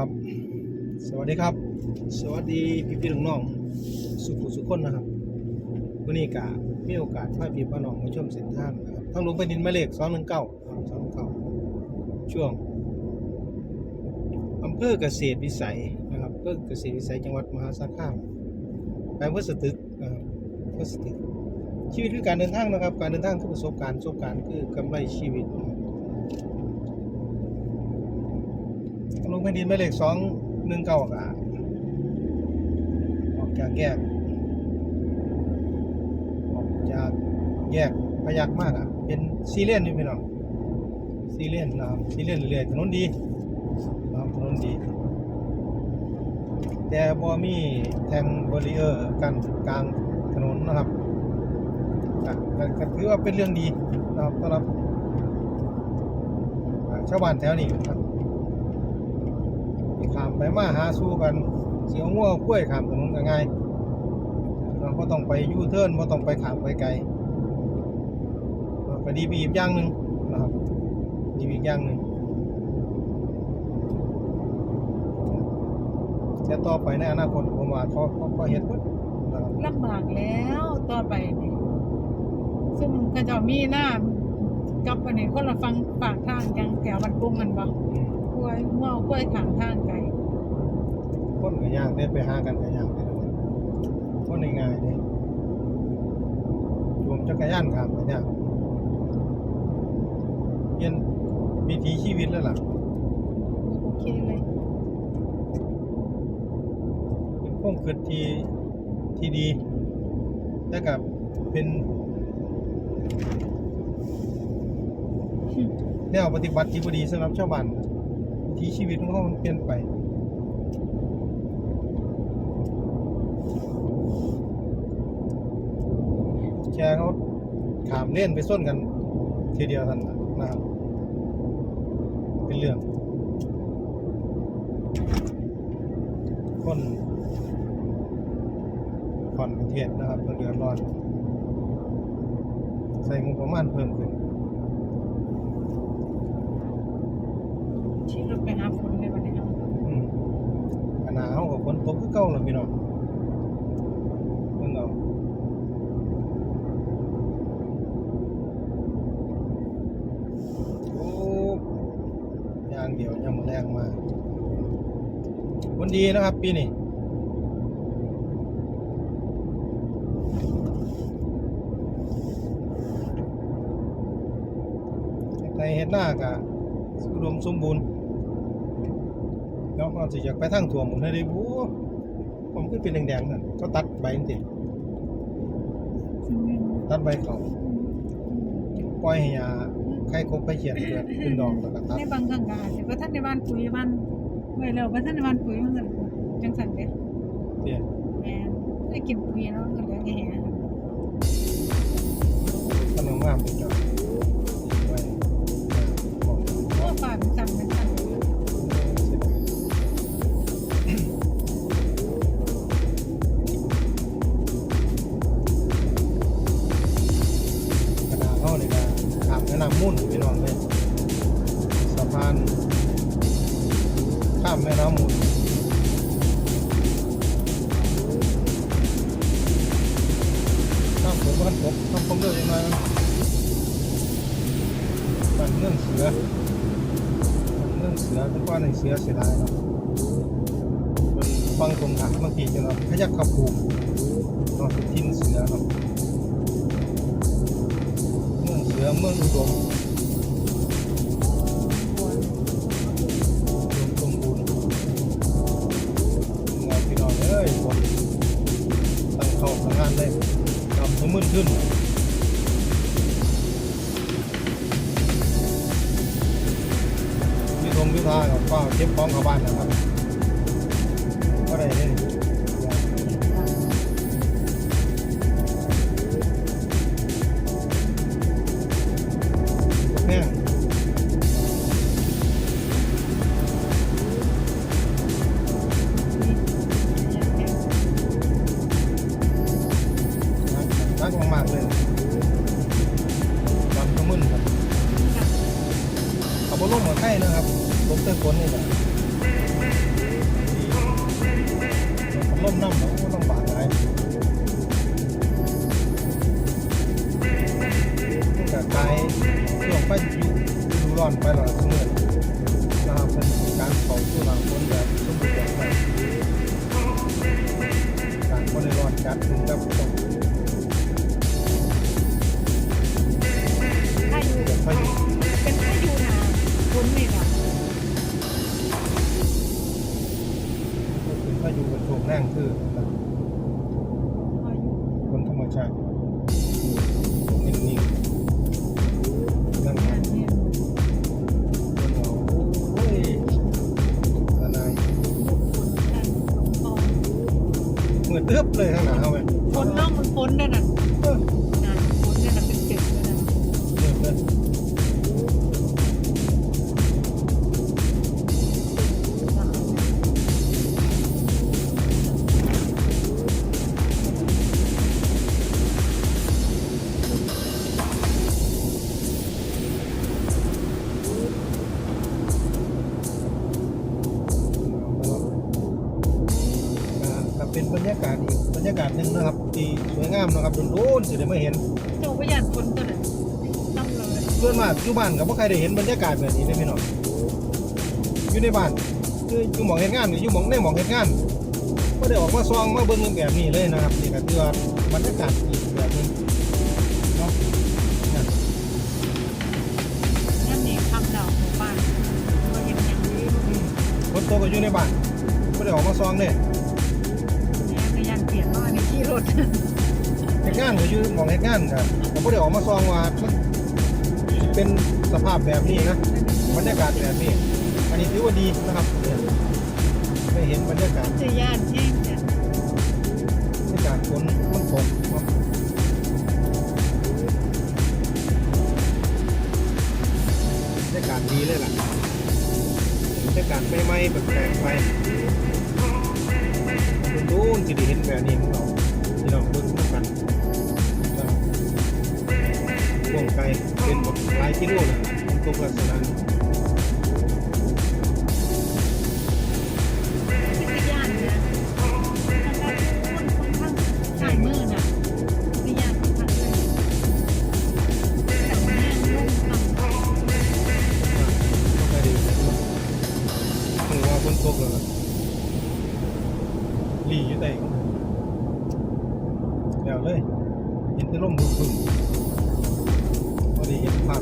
ครับ สวัสดีครับ สวัสดีพี่พี่ๆน้องๆสุขุสุขคนนะครับวันนี้กะมีโอกาสพาพี่พี่น้องมาชมเส้นทางนะครับทางหลวงแผ่นดินหมายเลข219ครับ219ช่วงอำเภอเกษตรวิสัยนะครับอำเภอเกษตรวิสัยจังหวัดมหาสารคามไปอำเภอสตึกนะครับอำเภอสตึกชีวิตคือการเดินทางนะครับ การเดินทางคือประสบการณ์ประสบการณ์คือกำไรชีวิตนะครับ ลงแผ่นดินหมายเลขสองหนึ่งเก้ากะออกจากแยกออกจากแยกพยักมากอะ เป็นซีเลียนนี่พี่น้องซีเลียนนะครับซีเลียนเรื่อยถนนดีนะครับถนนดี แต่บ่มีแทงบริเออร์กันกลางถนนนะครับก็ถือว่าเป็นเรื่องดีนะครับสำหรับชาวบ้านแถวนี้ครับ ขามไปมาหาสู้กัน เสียวง่วกล้วยขามถนนก็ง่ายเราก็ต้องไปยูเทิร์นก็ต้องไปขามไปไกลก็ดีไปอีกอย่างหนึ่งนะครับดีไปอีกอย่างหนึ่งแต่ต่อไปในอนาคตผมว่าเขาเขาก็เห็นว่านะครับลำบากแล้วต่อไปนี่ซึ่งเขาเจ้ามีหน้ากับอันนี้คนละฟังปากทาง เมากล้วยขางทางไกลคนก็ยากได้ไปหากันก็ยากเลยนะคนง่ายๆเลยรวมจักรยานขามก็ยากเปลี่ยนวิถีชีวิตแล้วล่ะโอเคเลยเป็นข้อมเกิดที่ที่ดีแต่กับเป็นแนวปฏิบัติที่บดีสำหรับชาวบ้าน ถีชีวิตของเขามันเปลี่ยนไปแชร์เขาขามเล่นไปส้นกัน ทีเดียวทันนะนะครับเป็นเรื่อง คนผ่อนประเทศนะครับเดือดร้อน ใส่งบประมาณเพิ่มขึ้น ขี่รถไปหาฝนในวันนี้ครับอืมขนาดเขากับฝนตกคือเก่าเลยพี่น้องเพิ่งเอาโอ้ยางเดียวยังมาแรงมาวันดีนะครับ ปีนี้ในเฮ็ดหน้ากะอุดมสมบูรณ์ แล้วก็สิอยากไปทางถั่วหมุนให้ได้บูผมก็เป็นแดงๆนั่นก็ตัดใบจริงๆตัดใบเขาปล่อยให้ยาไข่คกไปเขียนเกิดเป็นดอกแล้วก็ตัดในบางครั้งก็อาจจะว่าท่านในบ้านปุ๋ยบ้านไว้แล้วว่าท่านในบ้านปุ๋ยมันก็จังสั่นเด้เนี่ยแม่นได้กินปุ๋ยเนาะก็เหลือแค่แหต้นงามๆเป็นดอกไว้บอกโอ้ป่ามันสั่นมันสั่น น้ำฝนเยอะยังไงบ้านเมืองเสือบ้านเมืองเสือเป็นก้อนในเสือเสียดายเนาะมันฟังตรงหักบางทีจะเนาะขยักขับผูกเนาะทิ้นเสือเนาะเมืองเสือเมืองอุดม ซ่ากับฟ้าเก็บของเข้าบ้านนะครับก็ได้เลย กแต่ฝนนี่แหละล่มน้ำหนาวต้องบาดไหลกับไกช่วงไปดูร้อนไปหลอยเมื่อนะครับเป็นการเผาตู้หลังคนแบบสมบูรณ์แบบการคนในร้อนจัดถึงกับตรง คนธรรมชาตินิ่งๆนั่งงานเนี่ยเหงาโอ้ยอะไรคนกันตอนเหมือนเอื้อบเลยข้างหน้าเขาไหมคนน้องมันฝนได้น่ะ ที่สวยงามนะครับโดนๆสิได้มาเห็นเจ้าพยานฝนตัวน่ะน้ำเลยส่วนมากอยู่บ้านกับว่าใครได้เห็นบรรยากาศแบบนี้เลยพี่น้องอยู่ในบ้านคืออยู่หมองเห็นงานอยู่หมองในหมองเห็นงานก็ได้ออกมาซองมาเบิ่งแบบนี้เลยนะครับนี่ก็คือว่าบรรยากาศอีกแบบหนึงเนาะนั่นนั่นนี่คำดาวของบ้านก็เห็นอย่างนี้คนโตก็อยู่ในบ้านก็ได้ออกมาซองเนี่ยเนี่ย ถเห็นงานก็อยู่หมองเห็นงานก็แต่ก็ได้ออกมาซองว่ามันสิเป็นสภาพแบบนี้นะบรรยากาศแบบนี้ อันนี้ถือว่าดีนะครับเนี่ยได้เห็นบรรยากาศจะย่านแห้งจ้ะบรรยากาศฝนมันตกเนาะบรรยากาศดีเลยล่ะบรรยากาศใหม่ๆแปลกๆไปดูนจะได้เห็นแบบนี้ของเรา เป็นบทหลายกิโลเลย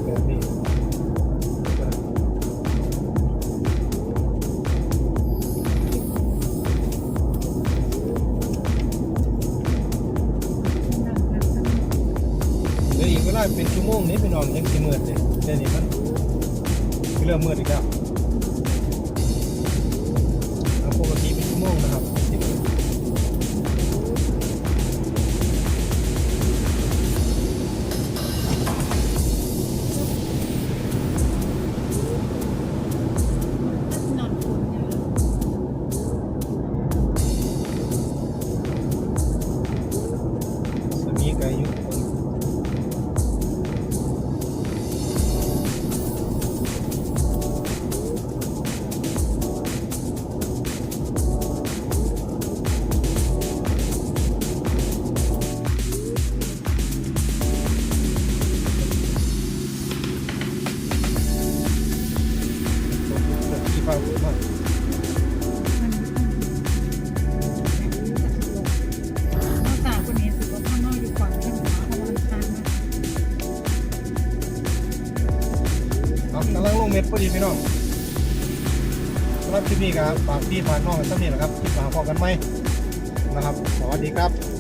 เดี๋ยวอีกเวลาเป็นชั่วโมงนี้ไปนองยังสิมืดเลยเดี๋ยวนี้มันเริ่มมืดอีกแล้ว เม็ดพอดีพี่น้องสำหรับคลิปนี้ครับฝากพี่ฝากน้องกันสักนิดนะครับคลิปมาพอกันไหมนะครับ สวัสดีครับ